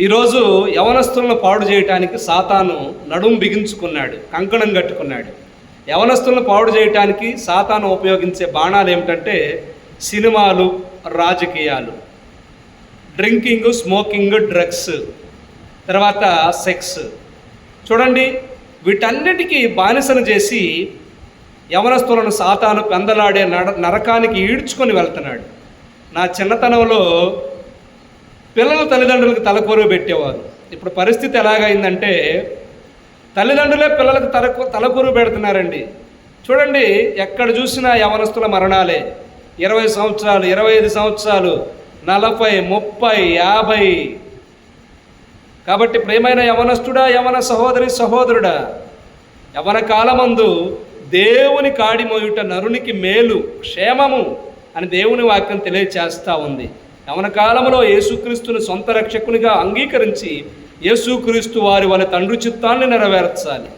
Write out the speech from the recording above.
ఈరోజు యవనస్తులను పాడు చేయటానికి సాతాను నడుం బిగించుకున్నాడు కంకణం కట్టుకున్నాడు. యవనస్తులను పాడు చేయటానికి సాతాను ఉపయోగించే బాణాలు ఏమిటంటే సినిమాలు రాజకీయాలు. డ్రింకింగ్ స్మోకింగ్ డ్రగ్స్ తర్వాత సెక్స్. చూడండి వీటన్నిటికీ బానిసను చేసి యవనస్తులను సాతాను పెందలాడే నడ నరకానికి ఈడ్చుకొని వెళ్తున్నాడు. నా చిన్నతనంలో పిల్లలు తల్లిదండ్రులకు తలకొరువు పెట్టేవారు. ఇప్పుడు పరిస్థితి ఎలాగైందంటే తల్లిదండ్రులే పిల్లలకు తలకు తలకొరువు పెడుతున్నారండి. చూడండి ఎక్కడ చూసినా యవనస్తుల మరణాలే. ఇరవై సంవత్సరాలు ఇరవై ఐదు సంవత్సరాలు నలభై ముప్పై యాభై. కాబట్టి ప్రేమైన యవనస్తుడా యవన సహోదరి సహోదరుడా? యవన కాలమందు దేవుని కాడి మోయుట నరునికి మేలు క్షేమము అని దేవుని వాక్యం తెలియచేస్తూ ఉంది. యవన కాలంలో యేసుక్రీస్తుని సొంత రక్షకునిగా అంగీకరించి యేసుక్రీస్తు వారి వాళ్ళ తండ్రి చిత్తాన్ని నెరవేర్చాలి.